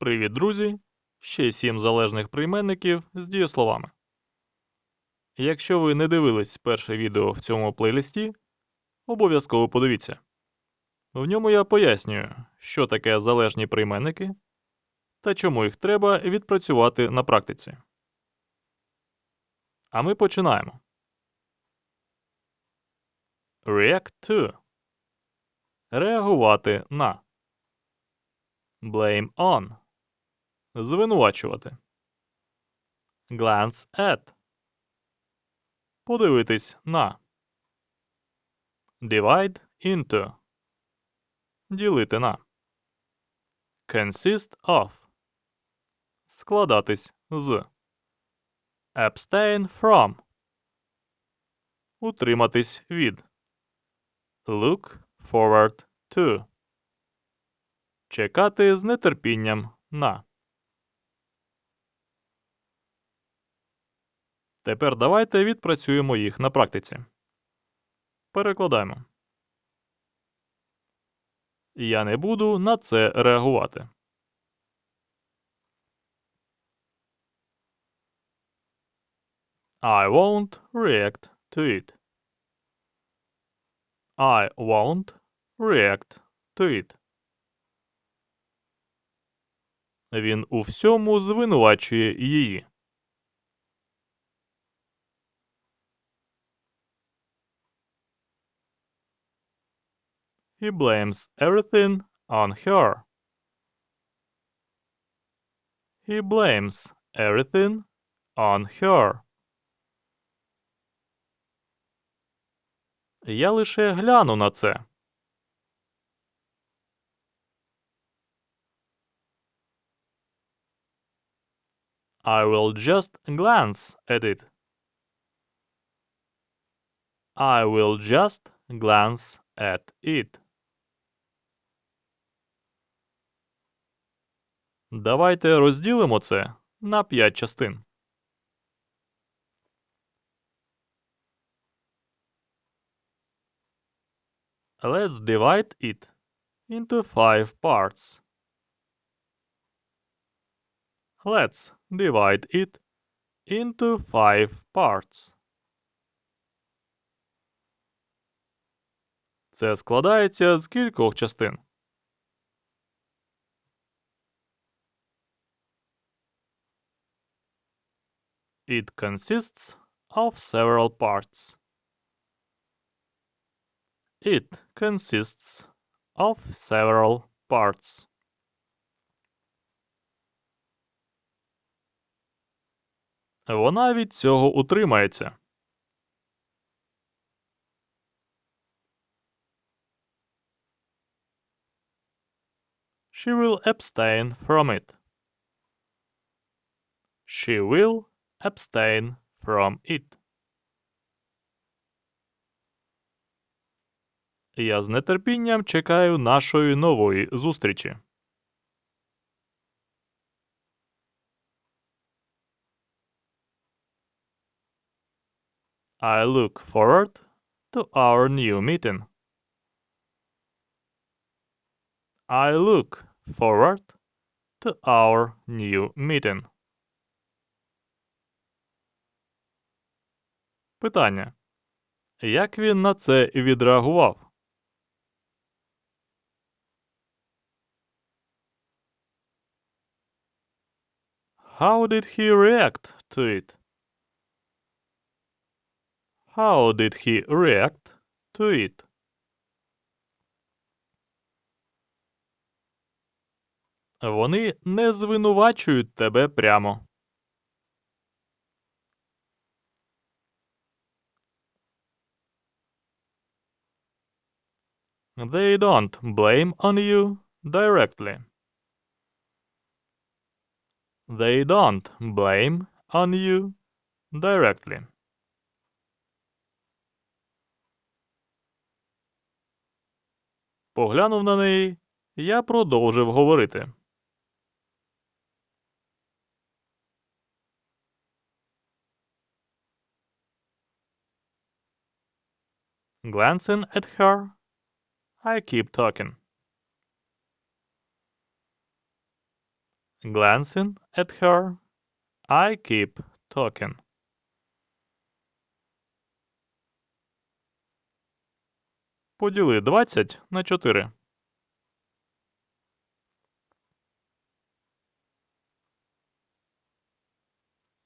Привіт, друзі! Ще сім залежних прийменників з дієсловами. Якщо ви не дивились перше відео в цьому плейлисті, обов'язково подивіться. В ньому я пояснюю, що таке залежні прийменники та чому їх треба відпрацювати на практиці. А ми починаємо. React to Реагувати на. Blame on. Звинувачувати. Glance at. Подивитись на. Divide into. Ділити на. Consist of. Складатись з. Abstain from. Утриматись від. Look forward to. Чекати з нетерпінням на. Тепер давайте відпрацюємо їх на практиці. Перекладаємо. Я не буду на це реагувати. I won't react to it. I won't react to it. Він у всьому звинувачує її. He blames everything on her. He blames everything on her. Я лише гляну на це. I will just glance at it. I will just glance at it. Давайте розділимо це на 5 частин. Let's divide it into five parts. Let's divide it into five parts. Це складається з кількох частин. It consists of several parts. It consists of several parts. Вона від цього утримається. She will abstain from it. She will abstain from it. Я з нетерпінням чекаю нашої нової зустрічі. I look forward to our new meeting. I look forward to our new meeting. Питання. Як він на це відреагував? How did he react to it? How did he react to it? Вони не звинувачують тебе прямо. They don't blame on you directly. They don't blame on you directly. Поглянув на неї, я продовжив говорити. Glancing at her, I keep talking. glancing at her, I keep talking. Поділи 20 на 4.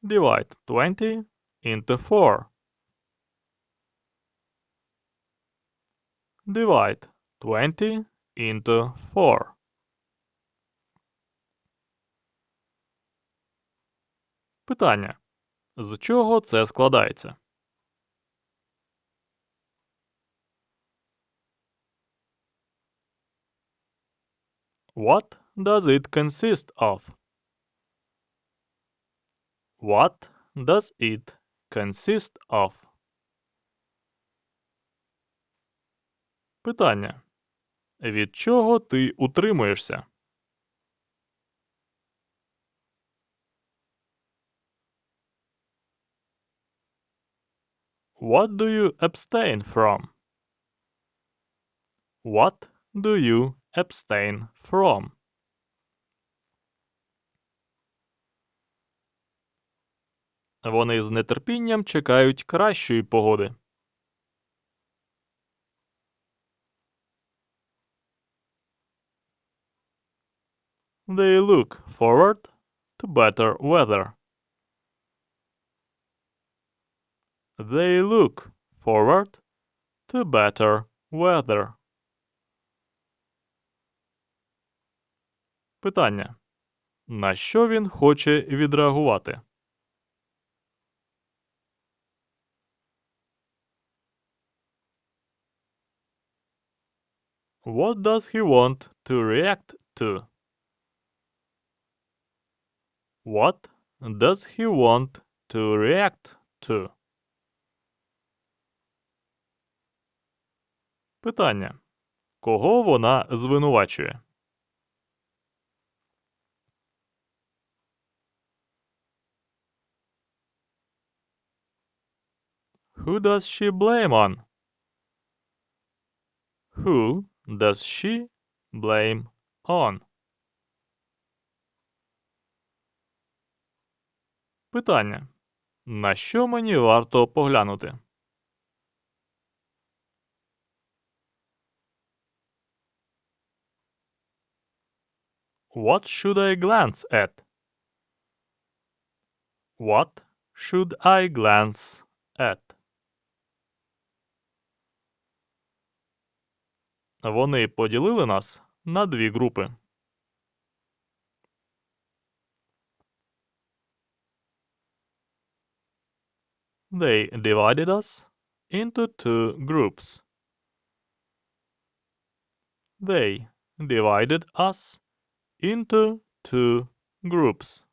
Divide 20 into 4. Divide 20 into 4. Питання. З чого це складається? What does it consist of? What does it consist of? Питання. Від чого ти утримуєшся? What do you abstain from? What do you abstain from? Вони з нетерпінням чекають кращої погоди. They look forward to better weather. They look forward to better weather. Питання. На що він хоче відреагувати? What does he want to react to? What does he want to react to? Питання. Кого вона звинувачує? Who does she blame on? Who does she blame on? Питання. На що мені варто поглянути? What should I glance at? What should I glance at? Вони поділили нас на дві групи. They divided us into two groups. They divided us into two groups.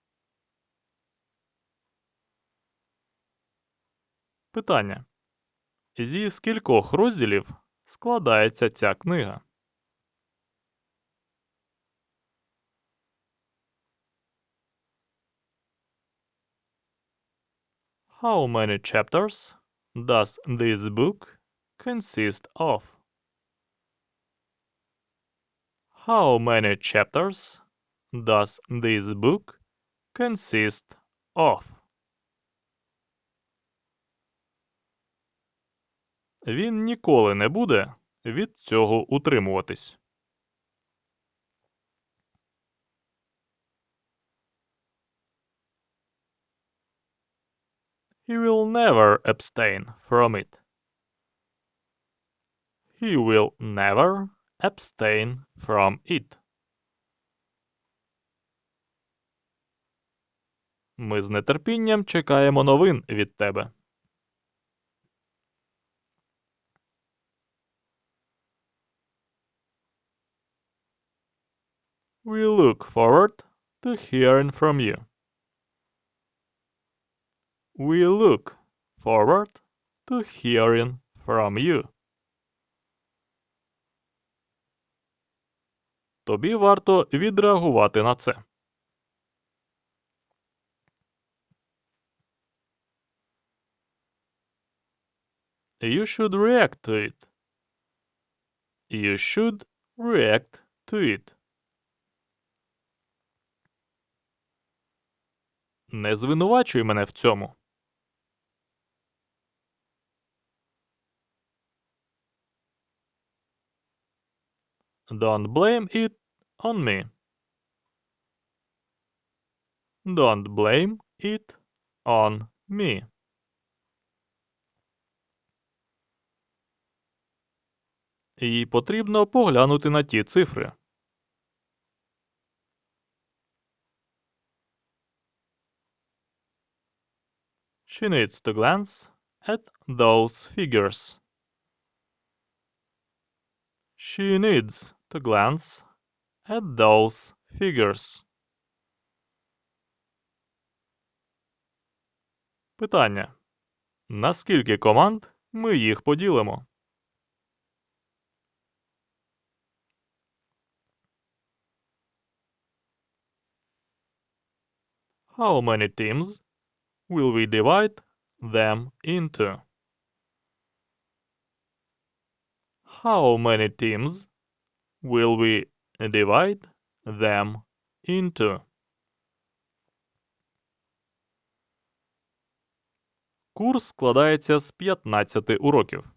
Питання. Зі скількох розділів складається ця книга? How many chapters does this book consist of? How many chapters does this book consist of? Він ніколи не буде від цього утримуватись. He will never abstain from it. He will never abstain from it. Ми з нетерпінням чекаємо новин від тебе. We look forward to hearing from you. We look forward to hearing from you. Тобі варто відреагувати на це. You should react to it. You should react to it. Не звинувачуй мене в цьому. Don't blame it on me. Don't blame it on me. Їй потрібно поглянути на ті цифри. She needs to glance at those figures. She needs to glance at those figures. Питання. На скільки команд ми їх поділимо? How many teams will we divide them into? How many teams will we divide them into? Курс складається з 15 уроків.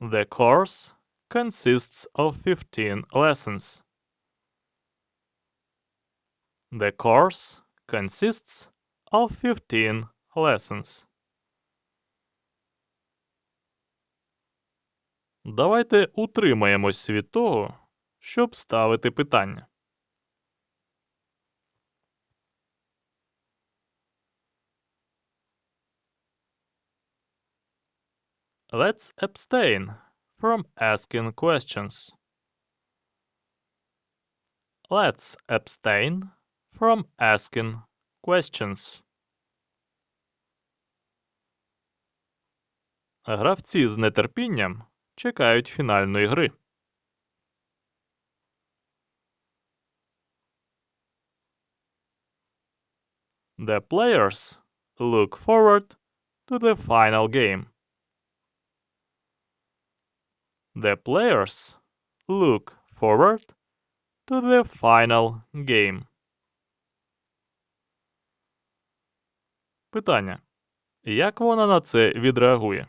The course consists of 15 lessons. The course consists of 15 lessons. Давайте утримаємось від того, щоб ставити питання. Let's abstain from asking questions. Let's abstain from asking questions. Гравці з нетерпінням чекають фінальної гри. The players look forward to the final game. The players look forward to the final game. Питання. Як вона на це відреагує?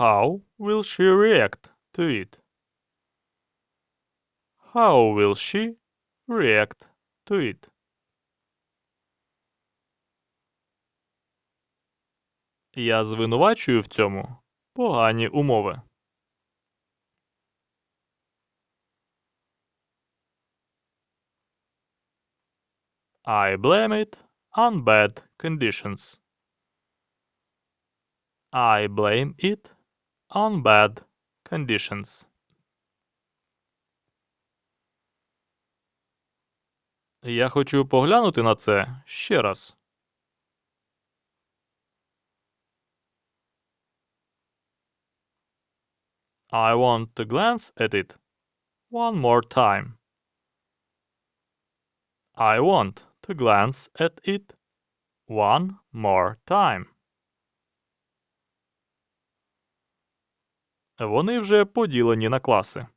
How will she react to it? How will she react to it? Я звинувачую в цьому погані умови. I blame it on bad conditions. I blame it on bad conditions. Я хочу поглянути на це ще раз. I want to glance at it one more time. I want to glance at it one more time. Вони вже поділені на класи.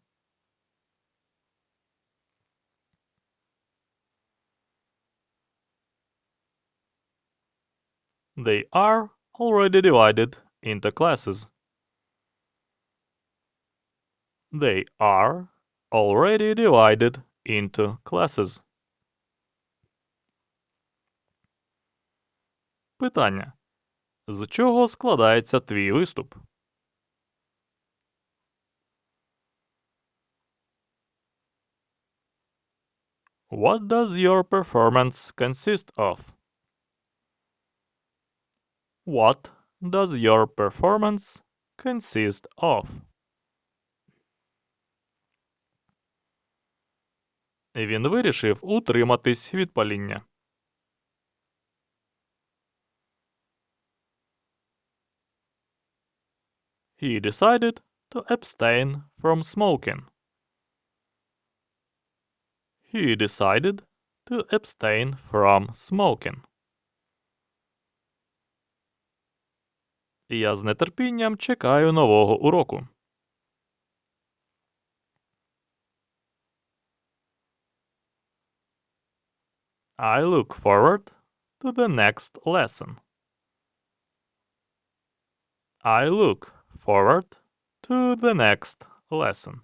They are already divided into classes. They are already divided into classes. Питання. З чого складається твій виступ? What does your performance consist of? What does your performance consist of? Він вирішив утриматись від паління. He decided to abstain from smoking. He decided to abstain from smoking. Я з нетерпінням чекаю нового уроку. I look forward to the next lesson. I look forward to the next lesson.